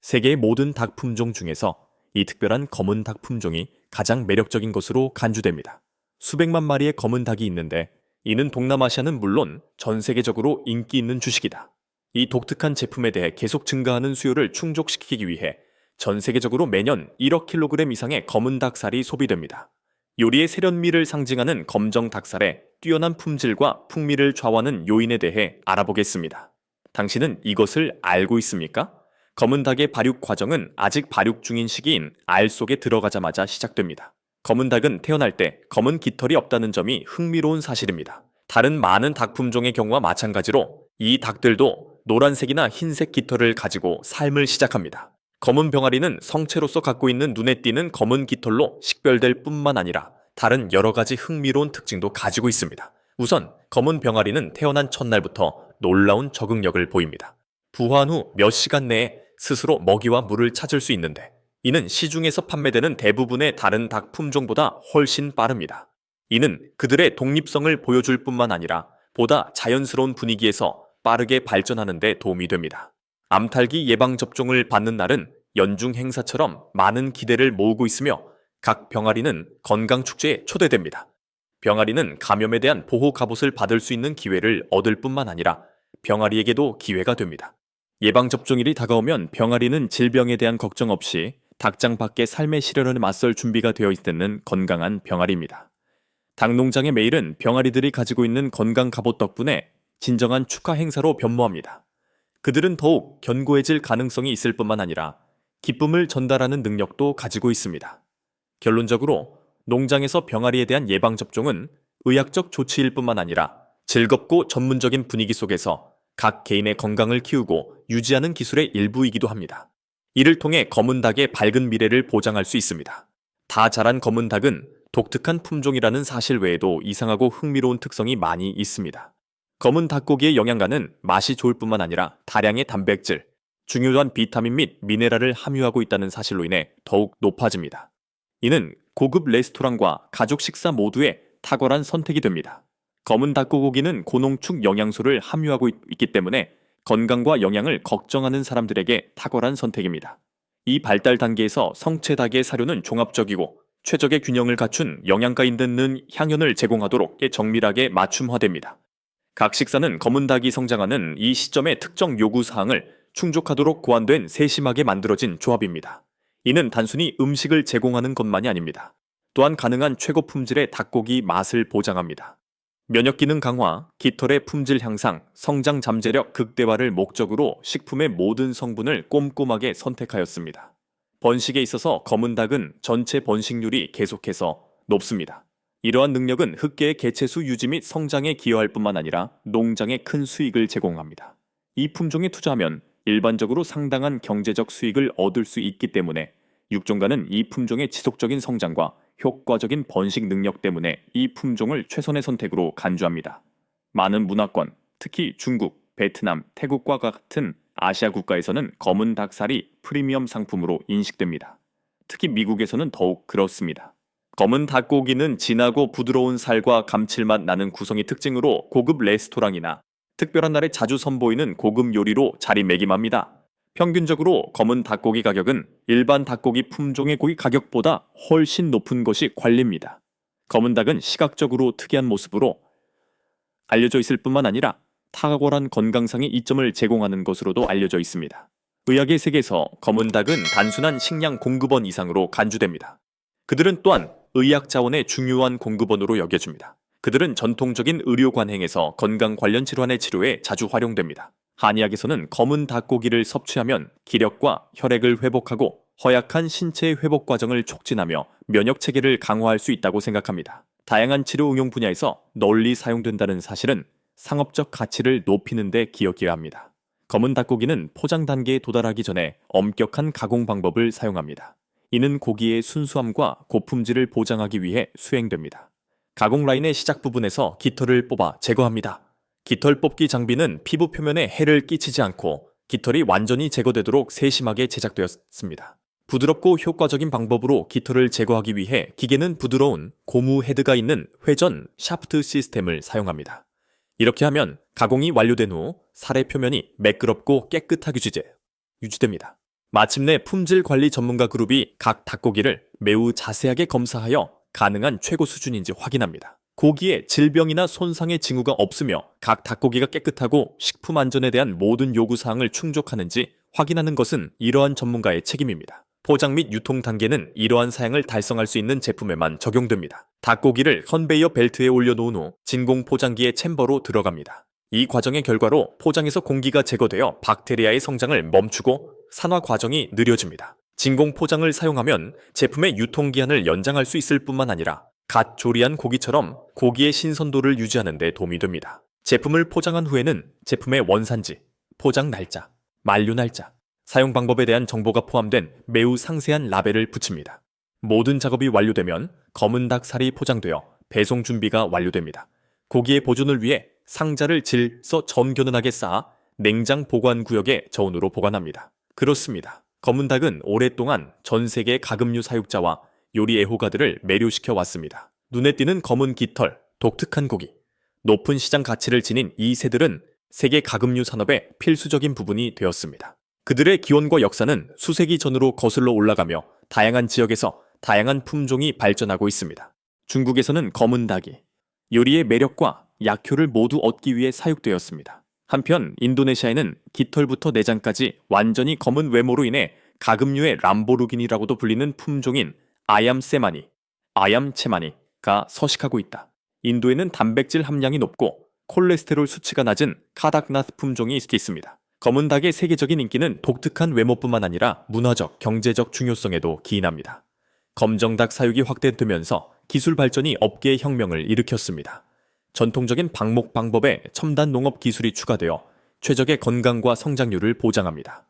세계의 모든 닭 품종 중에서 이 특별한 검은 닭 품종이 가장 매력적인 것으로 간주됩니다. 수백만 마리의 검은 닭이 있는데 이는 동남아시아는 물론 전 세계적으로 인기 있는 주식이다. 이 독특한 제품에 대해 계속 증가하는 수요를 충족시키기 위해 전 세계적으로 매년 1억 킬로그램 이상의 검은 닭살이 소비됩니다. 요리의 세련미를 상징하는 검정 닭살의 뛰어난 품질과 풍미를 좌우하는 요인에 대해 알아보겠습니다. 당신은 이것을 알고 있습니까? 검은 닭의 발육 과정은 아직 발육 중인 시기인 알 속에 들어가자마자 시작됩니다. 검은 닭은 태어날 때 검은 깃털이 없다는 점이 흥미로운 사실입니다. 다른 많은 닭 품종의 경우와 마찬가지로 이 닭들도 노란색이나 흰색 깃털을 가지고 삶을 시작합니다. 검은 병아리는 성체로서 갖고 있는 눈에 띄는 검은 깃털로 식별될 뿐만 아니라 다른 여러 가지 흥미로운 특징도 가지고 있습니다. 우선 검은 병아리는 태어난 첫날부터 놀라운 적응력을 보입니다. 부화한 후 몇 시간 내에 스스로 먹이와 물을 찾을 수 있는데 이는 시중에서 판매되는 대부분의 다른 닭 품종보다 훨씬 빠릅니다. 이는 그들의 독립성을 보여줄 뿐만 아니라 보다 자연스러운 분위기에서 빠르게 발전하는 데 도움이 됩니다. 암탈기 예방 접종을 받는 날은 연중 행사처럼 많은 기대를 모으고 있으며 각 병아리는 건강 축제에 초대됩니다. 병아리는 감염에 대한 보호 갑옷을 받을 수 있는 기회를 얻을 뿐만 아니라 병아리에게도 기회가 됩니다. 예방 접종일이 다가오면 병아리는 질병에 대한 걱정 없이 닭장 밖의 삶의 시련을 맞설 준비가 되어 있는 건강한 병아리입니다. 닭 농장의 매일은 병아리들이 가지고 있는 건강 갑옷 덕분에 진정한 축하 행사로 변모합니다. 그들은 더욱 견고해질 가능성이 있을 뿐만 아니라 기쁨을 전달하는 능력도 가지고 있습니다. 결론적으로 농장에서 병아리에 대한 예방 접종은 의학적 조치일 뿐만 아니라 즐겁고 전문적인 분위기 속에서 각 개인의 건강을 키우고 유지하는 기술의 일부이기도 합니다. 이를 통해 검은 닭의 밝은 미래를 보장할 수 있습니다. 다 자란 검은 닭은 독특한 품종이라는 사실 외에도 이상하고 흥미로운 특성이 많이 있습니다. 검은 닭고기의 영양가는 맛이 좋을 뿐만 아니라 다량의 단백질, 중요한 비타민 및 미네랄을 함유하고 있다는 사실로 인해 더욱 높아집니다. 이는 고급 레스토랑과 가족 식사 모두의 탁월한 선택이 됩니다. 검은 닭고기는 고농축 영양소를 함유하고 있- 있기 때문에 건강과 영양을 걱정하는 사람들에게 탁월한 선택입니다. 이 발달 단계에서 성체 닭의 사료는 종합적이고 최적의 균형을 갖춘 영양가 있는 향연을 제공하도록 정밀하게 맞춤화됩니다. 각 식사는 검은 닭이 성장하는 이 시점의 특정 요구 사항을 충족하도록 고안된 세심하게 만들어진 조합입니다. 이는 단순히 음식을 제공하는 것만이 아닙니다. 또한 가능한 최고 품질의 닭고기 맛을 보장합니다. 면역 기능 강화, 깃털의 품질 향상, 성장 잠재력 극대화를 목적으로 식품의 모든 성분을 꼼꼼하게 선택하였습니다. 번식에 있어서 검은 닭은 전체 번식률이 계속해서 높습니다. 이러한 능력은 흑계의 개체수 유지 및 성장에 기여할 뿐만 아니라 농장에 큰 수익을 제공합니다. 이 품종에 투자하면 일반적으로 상당한 경제적 수익을 얻을 수 있기 때문에 육종가는 이 품종의 지속적인 성장과 효과적인 번식 능력 때문에 이 품종을 최선의 선택으로 간주합니다. 많은 문화권, 특히 중국, 베트남, 태국과 같은 아시아 국가에서는 검은 닭살이 프리미엄 상품으로 인식됩니다. 특히 미국에서는 더욱 그렇습니다. 검은 닭고기는 진하고 부드러운 살과 감칠맛 나는 구성이 특징으로 고급 레스토랑이나 특별한 날에 자주 선보이는 고급 요리로 자리매김합니다. 평균적으로 검은 닭고기 가격은 일반 닭고기 품종의 고기 가격보다 훨씬 높은 것이 관리입니다. 검은 닭은 시각적으로 특이한 모습으로 알려져 있을 뿐만 아니라 탁월한 건강상의 이점을 제공하는 것으로도 알려져 있습니다. 의학의 세계에서 검은 닭은 단순한 식량 공급원 이상으로 간주됩니다. 그들은 또한 의학 자원의 중요한 공급원으로 여겨집니다. 그들은 전통적인 의료 관행에서 건강 관련 질환의 치료에 자주 활용됩니다. 한의학에서는 검은 닭고기를 섭취하면 기력과 혈액을 회복하고 허약한 신체의 회복 과정을 촉진하며 면역 체계를 강화할 수 있다고 생각합니다. 다양한 치료 응용 분야에서 널리 사용된다는 사실은 상업적 가치를 높이는 데 기여해야 합니다. 검은 닭고기는 포장 단계에 도달하기 전에 엄격한 가공 방법을 사용합니다. 이는 고기의 순수함과 고품질을 보장하기 위해 수행됩니다. 가공 라인의 시작 부분에서 깃털을 뽑아 제거합니다. 깃털 뽑기 장비는 피부 표면에 해를 끼치지 않고 깃털이 완전히 제거되도록 세심하게 제작되었습니다. 부드럽고 효과적인 방법으로 깃털을 제거하기 위해 기계는 부드러운 고무 헤드가 있는 회전 샤프트 시스템을 사용합니다. 이렇게 하면 가공이 완료된 후 살의 표면이 매끄럽고 깨끗하게 유지, 유지됩니다. 마침내 품질 관리 전문가 그룹이 각 닭고기를 매우 자세하게 검사하여 가능한 최고 수준인지 확인합니다. 고기에 질병이나 손상의 징후가 없으며 각 닭고기가 깨끗하고 식품 안전에 대한 모든 요구 사항을 충족하는지 확인하는 것은 이러한 전문가의 책임입니다. 포장 및 유통 단계는 이러한 사양을 달성할 수 있는 제품에만 적용됩니다. 닭고기를 컨베이어 벨트에 올려놓은 후 진공 포장기의 챔버로 들어갑니다. 이 과정의 결과로 포장에서 공기가 제거되어 박테리아의 성장을 멈추고 산화 과정이 느려집니다. 진공 포장을 사용하면 제품의 유통기한을 연장할 수 있을 뿐만 아니라 갓 조리한 고기처럼 고기의 신선도를 유지하는 데 도움이 됩니다. 제품을 포장한 후에는 제품의 원산지, 포장 날짜, 만료 날짜, 사용 방법에 대한 정보가 포함된 매우 상세한 라벨을 붙입니다. 모든 작업이 완료되면 검은 닭살이 포장되어 배송 준비가 완료됩니다. 고기의 보존을 위해 상자를 질서 전교는하게 쌓아 냉장 보관 구역에 저온으로 보관합니다. 그렇습니다. 검은 닭은 오랫동안 전 세계 가금류 사육자와 요리 애호가들을 매료시켜 왔습니다. 눈에 띄는 검은 깃털, 독특한 고기, 높은 시장 가치를 지닌 이 새들은 세계 가금류 산업의 필수적인 부분이 되었습니다. 그들의 기원과 역사는 수세기 전으로 거슬러 올라가며 다양한 지역에서 다양한 품종이 발전하고 있습니다. 중국에서는 검은 닭이 요리의 매력과 약효를 모두 얻기 위해 사육되었습니다. 한편 인도네시아에는 깃털부터 내장까지 완전히 검은 외모로 인해 가금류의 람보르기니라고도 불리는 품종인 아얌 세마니, 아얌 체마니가 서식하고 있다. 인도에는 단백질 함량이 높고 콜레스테롤 수치가 낮은 카닥나스 품종이 있습니다. 검은 닭의 세계적인 인기는 독특한 외모뿐만 아니라 문화적, 경제적 중요성에도 기인합니다. 검정 닭 사육이 확대되면서 기술 발전이 업계의 혁명을 일으켰습니다. 전통적인 방목 방법에 첨단 농업 기술이 추가되어 최적의 건강과 성장률을 보장합니다.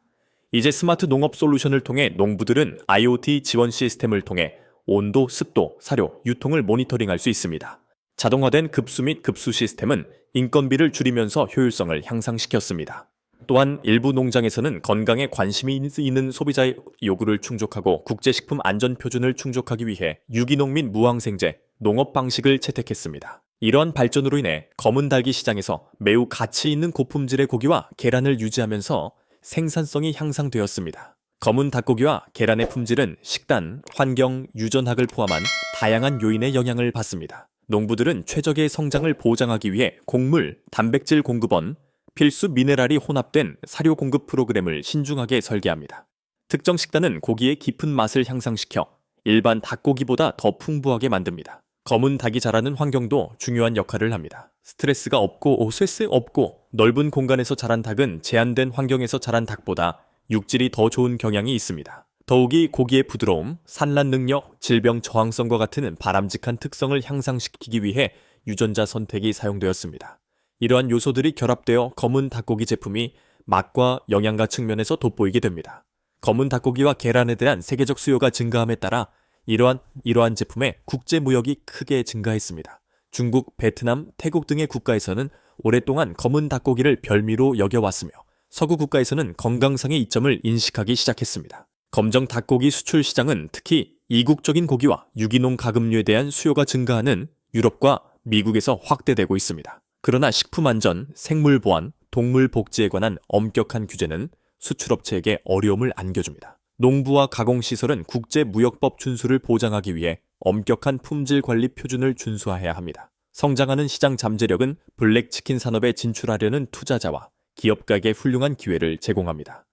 이제 스마트 농업 솔루션을 통해 농부들은 IoT 지원 시스템을 통해 온도, 습도, 사료, 유통을 모니터링할 수 있습니다. 자동화된 급수 및 급수 시스템은 인건비를 줄이면서 효율성을 향상시켰습니다. 또한 일부 농장에서는 건강에 관심이 있는 소비자의 요구를 충족하고 국제식품 안전 표준을 충족하기 위해 유기농 및 무항생제, 농업 방식을 채택했습니다. 이러한 발전으로 인해 검은 닭이 시장에서 매우 가치 있는 고품질의 고기와 계란을 유지하면서 생산성이 향상되었습니다. 검은 닭고기와 계란의 품질은 식단, 환경, 유전학을 포함한 다양한 요인의 영향을 받습니다. 농부들은 최적의 성장을 보장하기 위해 곡물, 단백질 공급원, 필수 미네랄이 혼합된 사료 공급 프로그램을 신중하게 설계합니다. 특정 식단은 고기의 깊은 맛을 향상시켜 일반 닭고기보다 더 풍부하게 만듭니다. 검은 닭이 자라는 환경도 중요한 역할을 합니다. 스트레스가 없고 오세스 없고 넓은 공간에서 자란 닭은 제한된 환경에서 자란 닭보다 육질이 더 좋은 경향이 있습니다. 더욱이 고기의 부드러움, 산란 능력, 질병 저항성과 같은 바람직한 특성을 향상시키기 위해 유전자 선택이 사용되었습니다. 이러한 요소들이 결합되어 검은 닭고기 제품이 맛과 영양가 측면에서 돋보이게 됩니다. 검은 닭고기와 계란에 대한 세계적 수요가 증가함에 따라 이러한 이러한 제품의 국제 무역이 크게 증가했습니다. 중국, 베트남, 태국 등의 국가에서는 오랫동안 검은 닭고기를 별미로 여겨왔으며 서구 국가에서는 건강상의 이점을 인식하기 시작했습니다. 검정 닭고기 수출 시장은 특히 이국적인 고기와 유기농 가금류에 대한 수요가 증가하는 유럽과 미국에서 확대되고 있습니다. 그러나 식품 안전, 생물 보안, 동물 복지에 관한 엄격한 규제는 수출업체에게 어려움을 안겨줍니다. 농부와 가공시설은 국제무역법 준수를 보장하기 위해 엄격한 품질 관리 표준을 준수해야 합니다. 성장하는 시장 잠재력은 블랙치킨 산업에 진출하려는 투자자와 기업가에게 훌륭한 기회를 제공합니다.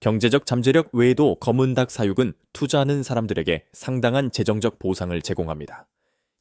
경제적 잠재력 외에도 검은 닭 사육은 투자하는 사람들에게 상당한 재정적 보상을 제공합니다.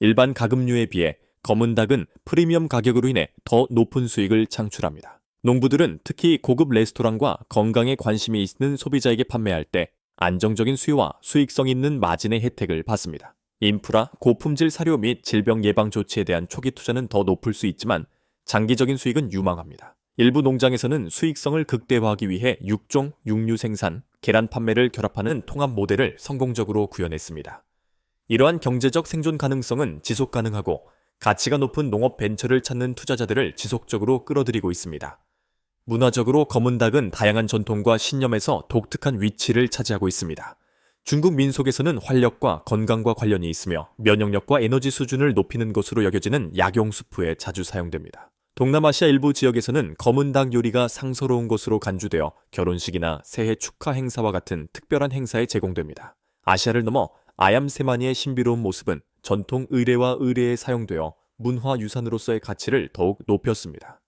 일반 가금류에 비해 검은 닭은 프리미엄 가격으로 인해 더 높은 수익을 창출합니다. 농부들은 특히 고급 레스토랑과 건강에 관심이 있는 소비자에게 판매할 때 안정적인 수요와 수익성 있는 마진의 혜택을 받습니다. 인프라, 고품질 사료 및 질병 예방 조치에 대한 초기 투자는 더 높을 수 있지만 장기적인 수익은 유망합니다. 일부 농장에서는 수익성을 극대화하기 위해 육종, 육류 생산, 계란 판매를 결합하는 통합 모델을 성공적으로 구현했습니다. 이러한 경제적 생존 가능성은 지속 가능하고 가치가 높은 농업 벤처를 찾는 투자자들을 지속적으로 끌어들이고 있습니다. 문화적으로 검은 닭은 다양한 전통과 신념에서 독특한 위치를 차지하고 있습니다. 중국 민속에서는 활력과 건강과 관련이 있으며 면역력과 에너지 수준을 높이는 것으로 여겨지는 약용수프에 자주 사용됩니다. 동남아시아 일부 지역에서는 검은 닭 요리가 상서로운 것으로 간주되어 결혼식이나 새해 축하 행사와 같은 특별한 행사에 제공됩니다. 아시아를 넘어 아얌 세마니의 신비로운 모습은 전통 의례와 의례에 사용되어 문화 유산으로서의 가치를 더욱 높였습니다.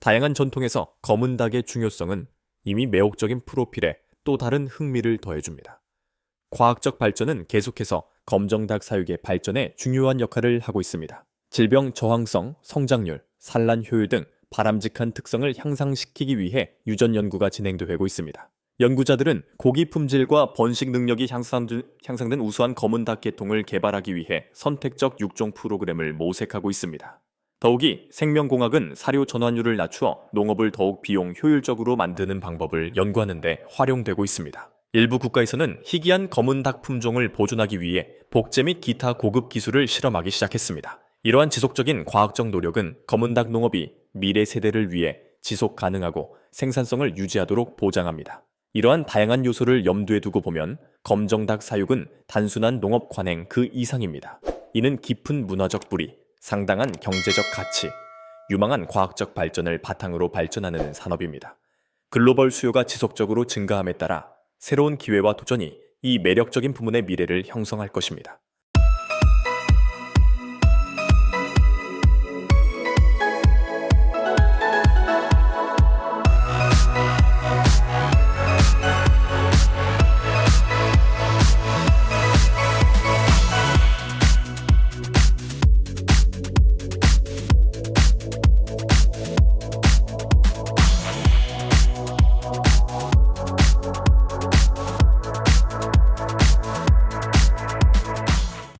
다양한 전통에서 검은 닭의 중요성은 이미 매혹적인 프로필에 또 다른 흥미를 더해줍니다. 과학적 발전은 계속해서 검정 닭 사육의 발전에 중요한 역할을 하고 있습니다. 질병 저항성, 성장률, 산란 효율 등 바람직한 특성을 향상시키기 위해 유전 연구가 진행되고 있습니다. 연구자들은 고기 품질과 번식 능력이 향상- 향상된 우수한 검은 닭 계통을 개발하기 위해 선택적 육종 프로그램을 모색하고 있습니다. 더욱이 생명공학은 사료 전환율을 낮추어 농업을 더욱 비용 효율적으로 만드는 방법을 연구하는 데 활용되고 있습니다. 일부 국가에서는 희귀한 검은 닭 품종을 보존하기 위해 복제 및 기타 고급 기술을 실험하기 시작했습니다. 이러한 지속적인 과학적 노력은 검은 닭 농업이 미래 세대를 위해 지속 가능하고 생산성을 유지하도록 보장합니다. 이러한 다양한 요소를 염두에 두고 보면 검정닭 사육은 단순한 농업 관행 그 이상입니다. 이는 깊은 문화적 뿌리, 상당한 경제적 가치, 유망한 과학적 발전을 바탕으로 발전하는 산업입니다. 글로벌 수요가 지속적으로 증가함에 따라 새로운 기회와 도전이 이 매력적인 부문의 미래를 형성할 것입니다.